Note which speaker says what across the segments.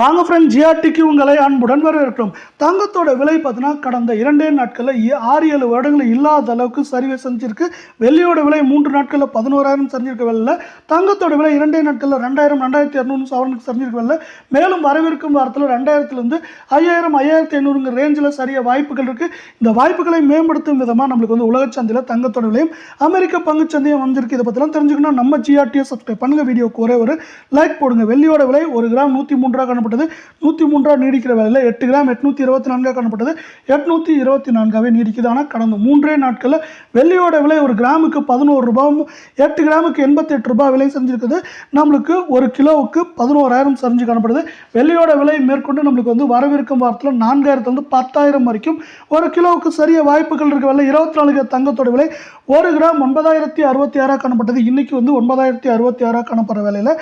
Speaker 1: வாங்க ஃப்ரெண்ட் ஜிஆர்டிக்கு உங்களை அன்புடன் வரவேற்கிறோம். தங்கத்தோட விலை பார்த்தீங்கன்னா கடந்த இரண்டே நாட்களில் ஏ- ஆறு ஏழு வருடங்கள் இல்லாத அளவுக்கு சரிவை செஞ்சிருக்கு. வெள்ளியோட விலை மூன்று நாட்களில் பதினோராயிரம் சரிஞ்சிருக்க வெளில தங்கத்தோட விலை இரண்டே நாட்களில் ரெண்டாயிரம் ரெண்டாயிரத்தி இரநூறு சவரனுக்கு சரிஞ்சிருக்க வெளில மேலும் வரவிருக்கும் வாரத்தில் ரெண்டாயிரத்துலேருந்து ஐயாயிரம் ஐயாயிரத்தி ஐநூறுங்கிற ரேஞ்சில் சரிய வாய்ப்புகள் இருக்குது இந்த வாய்ப்புகளை மேம்படுத்தும் விதமாக நம்மளுக்கு வந்து உலக சந்தையில் தங்கத்தோட விலையும் அமெரிக்க பங்கு சந்தையும் வந்திருக்கு. இதை பற்றிலாம் தெரிஞ்சுக்கணும் நம்ம ஜிஆர்டியை சப்ஸ்கிரைப் பண்ணுங்க. வீடியோக்கு ஒரே ஒரு லைக் போடுங்க. வெள்ளியோட விலை ஒரு கிராம் நூற்றி மூன்று ரூபா காணப்பட்டது. நூற்றி மூன்றாக நீடிக்கிற வேலையில் எட்டு கிராம் எட்நூற்றி இருபத்தி நான்காக காணப்பட்டது. எட்நூற்றி இருபத்தி நான்காவே நீடிக்குது. ஆனால் கடந்த மூன்றே நாட்களில் வெள்ளியோட விலை ஒரு கிராமுக்கு பதினோரு ரூபாயும் எட்டு கிராமுக்கு எண்பத்தெட்டு ரூபாய் விலை செஞ்சிருக்குது. நம்மளுக்கு ஒரு கிலோவுக்கு பதினோராயிரம் சரிஞ்சு காணப்படுது. வெள்ளியோட விலை மேற்கொண்டு நம்மளுக்கு வந்து வரவிருக்கும் வாரத்தில் நான்காயிரத்துலேருந்து பத்தாயிரம் வரைக்கும் ஒரு கிலோவுக்கு சரிய வாய்ப்புகள் இருக்க வேலை இருபத்தி நாலு தங்கத்தோட விலை ஒரு கிராம் ஒன்பதாயிரத்தி அறுபத்தி ஆறாக காணப்பட்டது. இன்னைக்கு வந்து ஒன்பதாயிரத்தி அறுபத்தி ஆறாக காணப்படுற வேலையில்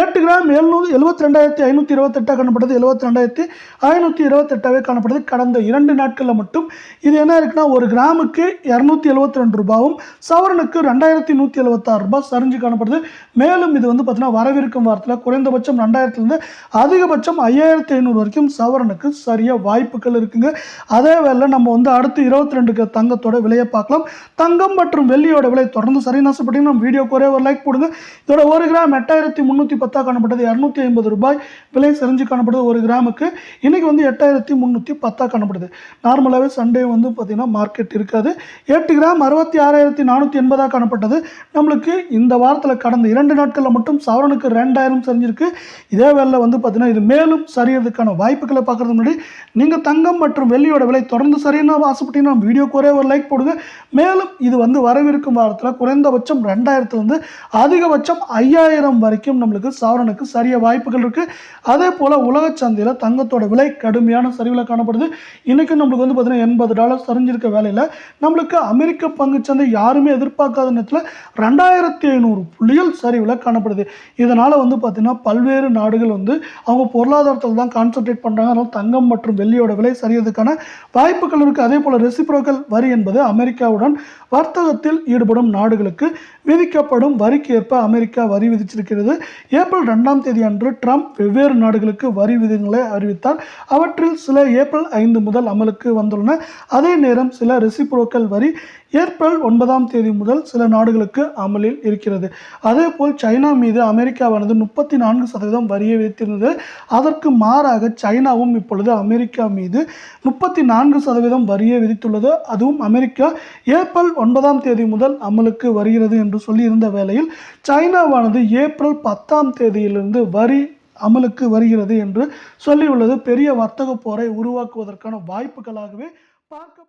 Speaker 1: எட்டு கிராம் எழுநூறு எழுபத்தி ரெண்டாயிரத்தி ஐநூற்றி இருபத்தெட்டாக காணப்பட்டது எழுபத்தி ரெண்டாயிரத்தி ஐநூற்றி இருபத்தெட்டாவே காணப்படுது. கடந்த இரண்டு நாட்களில் மட்டும் இது என்ன இருக்குன்னா ஒரு கிராமுக்கு இரநூத்தி எழுபத்தி ரெண்டு ரூபாவும் சவரனுக்கு ரெண்டாயிரத்தி நூற்றி எழுபத்தாறு ரூபாய் சரிஞ்சு காணப்படுது. மேலும் இது வந்து பார்த்தீங்கன்னா வரவிருக்கும் வாரத்தில் குறைந்தபட்சம் ரெண்டாயிரத்துலேருந்து அதிகபட்சம் ஐயாயிரத்தி ஐநூறு வரைக்கும் சவரனுக்கு சரியாக வாய்ப்புகள் இருக்குங்க. அதே வேலை நம்ம வந்து அடுத்து இருபத்தி ரெண்டுக்கு தங்கத்தோட விலையை பார்க்கலாம். தங்கம் மற்றும் வெள்ளியோட விலை தொடர்ந்து சரி நாசப்பட்டீங்கன்னா நம்ம வீடியோக்கு ஒரே ஒரு லைக் போடுங்க. இதோட ஒரு கிராம் எட்டாயிரத்தி முந்நூற்றி பத்தாக காணப்பட்டது. இரநூத்தி ஐம்பது ரூபாய் விலை சரிஞ்சு காணப்படுது ஒரு கிராமுக்கு. இன்றைக்கி வந்து எட்டாயிரத்தி முந்நூற்றி பத்தாக காணப்படுது. நார்மலாகவே சண்டே வந்து பார்த்திங்கன்னா மார்க்கெட் இருக்காது. எட்டு கிராம் அறுபத்தி ஆறாயிரத்தி நானூற்றி எண்பதாக காணப்பட்டது. நம்மளுக்கு இந்த வாரத்தில் கடந்த இரண்டு நாட்களில் மட்டும் சவரனுக்கு ரெண்டாயிரம் சரிஞ்சிருக்கு. இதே வேலையில் வந்து பார்த்திங்கன்னா இது மேலும் சரியறதுக்கான வாய்ப்புகளை பார்க்குறது முன்னாடி நீங்கள் தங்கம் மற்றும் வெள்ளியோட விலை தொடர்ந்து சரியான ஆசைப்பட்டீங்கன்னா நம்ம வீடியோக்கு ஒரே ஒரு லைக் போடுங்க. மேலும் இது வந்து வரவிருக்கும் வாரத்தில் குறைந்தபட்சம் ரெண்டாயிரத்துலேருந்து அதிகபட்சம் ஐயாயிரம் வரைக்கும் நம்மளுக்கு சவரனுக்கு சரிய வாய்ப்புகள் இருக்குது அதே போல் உலக சந்தையில் தங்கத்தோட விலை கடுமையான சரிவில் காணப்படுது. இன்றைக்கும் நம்மளுக்கு வந்து பார்த்தீங்கன்னா எண்பது டாலர் சரிஞ்சிருக்க வேலையில். நம்மளுக்கு அமெரிக்க பங்குச்சந்தை யாருமே எதிர்பார்க்காத நேரத்தில் ரெண்டாயிரத்தி ஐநூறு புள்ளிகள் சரிவில் காணப்படுது. இதனால் வந்து பார்த்திங்கன்னா பல்வேறு நாடுகள் வந்து அவங்க பொருளாதாரத்தில் தான் கான்சென்ட்ரேட் பண்ணுறாங்க அதனால் தங்கம் மற்றும் வெள்ளியோட விலை சரியதுக்கான வாய்ப்புகள் இருக்குது அதே போல் ரெசிப்ரோக்கல் வரி என்பது அமெரிக்காவுடன் வர்த்தகத்தில் ஈடுபடும் நாடுகளுக்கு விதிக்கப்படும் வரிக்கு ஏற்ப அமெரிக்கா வரி விதிச்சிருக்கிறது. ஏப்ரல் ரெண்டாம் தேதி அன்று ட்ரம்ப் வெவ்வேறு நாடுகளுக்கு வரி விதிகளை அறிவித்தார். அவற்றில் சில ஏப்ரல் ஐந்து முதல் அமலுக்கு வந்துள்ளன. அதே நேரம் சில ரெசிப்ரோக்கல் வரி ஏப்ரல் ஒன்பதாம் தேதி முதல் சில நாடுகளுக்கு அமலில் இருக்கிறது. அதேபோல் சைனா மீது அமெரிக்காவானது முப்பத்தி நான்கு சதவீதம் வரியை விதித்திருந்தது. அதற்கு மாறாக சைனாவும் இப்பொழுது அமெரிக்கா மீது முப்பத்தி நான்கு சதவீதம் வரியை விதித்துள்ளது. அதுவும் அமெரிக்கா ஏப்ரல் ஒன்பதாம் தேதி முதல் அமலுக்கு வருகிறது என்று சொல்லியிருந்த வேளையில் சைனாவானது ஏப்ரல் பத்தாம் தேதியிலிருந்து வரி அமலுக்கு வருகிறது என்று சொல்லியுள்ளது. பெரிய வர்த்தக போரை உருவாக்குவதற்கான வாய்ப்புகளாகவே பார்க்க